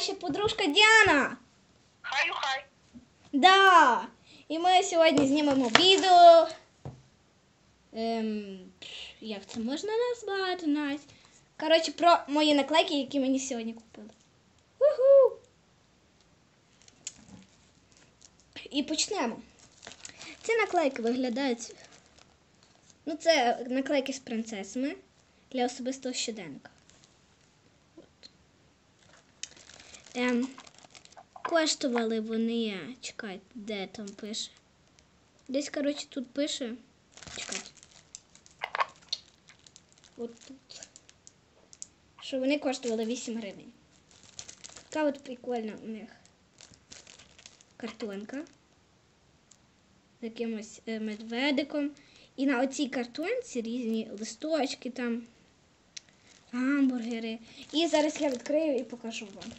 ще подружка Діана. Хаю хай. Да. І ми сьогодні знімемо відео. Ем, як це можна назвати навіть? Коротше, про мої наклейки, які мені сьогодні купили. Уху! І почнемо. Ці наклейки виглядають. Ну, це наклейки з принцесами для особистого щоденника. От. Ем, коштували вони. Чекайте, де там пише? Десь, коротше, тут пише. Чекайте. От тут. Що вони коштували 8 гривень. Така от прикольна у них картонка з якимось е, медведиком. І на оцій картонці різні листочки там, гамбургери. І зараз я відкрию і покажу вам.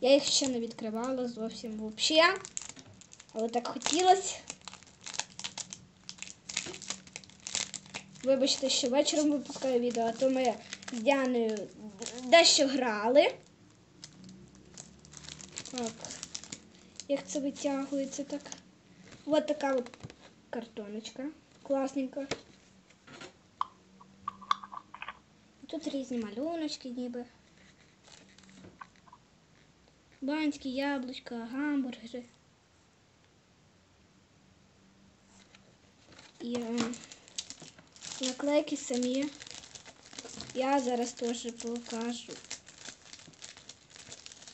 Я їх ще не відкривала зовсім взагалі. Але так хотілося. Вибачте, що вечором випускаю відео, а то ми з Діаною дещо грали. Так. Як це витягується так? Ось така от картоночка. Класненька. Тут різні малюночки ніби. Банські, яблучка, гамбургери. І ем, наклейки самі. Я зараз теж покажу.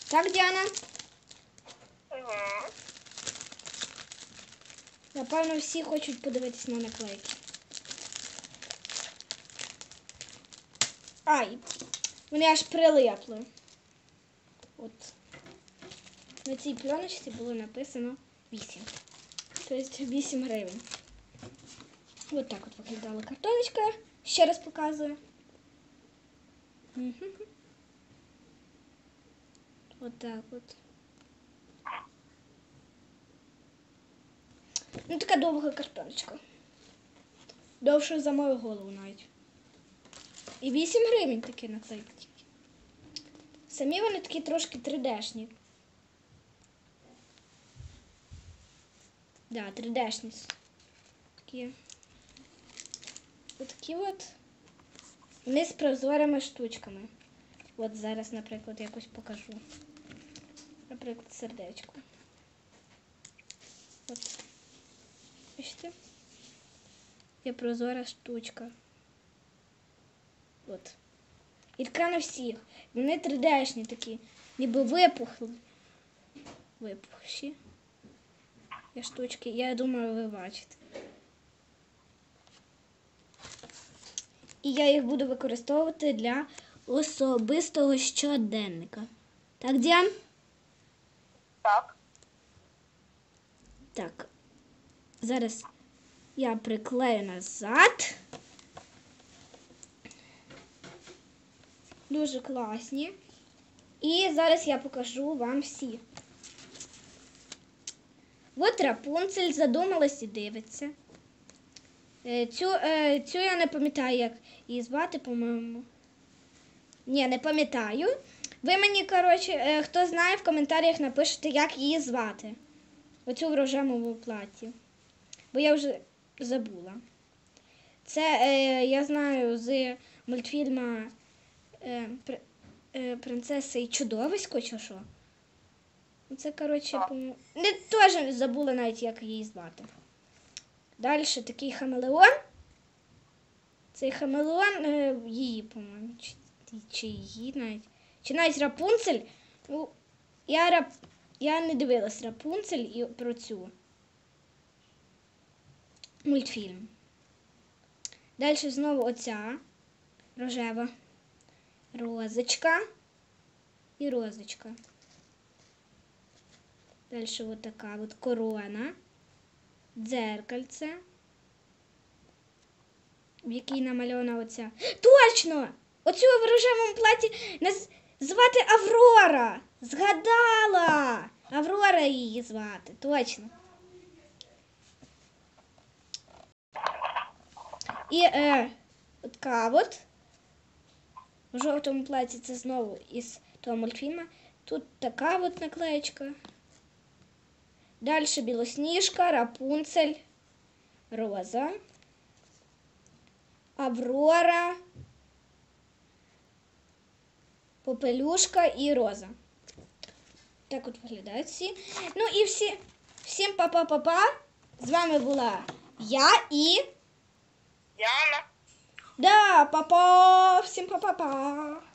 Так, Діана? Угу. Напевно, всі хочуть подивитись на наклейки. Ай, вони аж прилипли. От. На цій пленочці було написано 8. Тобто 8 гривень. Ось так от виглядала картоночка. Ще раз показую. От так от. Ну, така довга картоночка. Довше за мою голову навіть. І 8 гривень такі наклейки. Самі вони такі трошки 3D-шні. Да, 3D-шні. Такі. Отакі от. Вони з прозорими штучками. От зараз, наприклад, якось покажу. Наприклад, сердечко. От. Бачите? Є прозора штучка. От. І така на всіх. Вони 3D-шні такі, ніби випухли. Випухші. Є штучки, я думаю, ви бачите. І я їх буду використовувати для особистого щоденника. Так, Діан? Так. Так. Зараз я приклею назад. Дуже класні. І зараз я покажу вам всі. От Рапунцель задумалась і дивиться. Е, Цю, е, цю я не пам'ятаю, як її звати, по-моєму. Ні, не пам'ятаю. Ви мені, коротше, е, хто знає, в коментарях напишете, як її звати. Оцю в рожевому платі. Бо я вже забула. Це е, я знаю з мультфільму е, Пр- Принцеса і чудовисько, чи що. Ну, Це, коротше, по не теж забула навіть, як її звати. Далі такий хамелеон. Цей хамелеон е, її, по-моєму, чи, чи її навіть. Чи навіть Рапунцель. Ну, я, рап, я не дивилась Рапунцель і про цю мультфільм. Далі знову оця рожева розочка і розочка. Далі от така от корона, дзеркальце, в якій намальована оця. Точно! Оцю в рожевому платі звати Аврора. Згадала! Аврора її звати, точно. І е, така от в жовтому платі це знову із того мультфільму. Тут така от наклеєчка. Далі білосніжка, рапунцель, роза, Аврора, попелюшка і роза. Так от виглядають всі. Ну і всі, всім па-па-па-па. З вами була я і. Яна. Да, па-па! Всім па-па-па!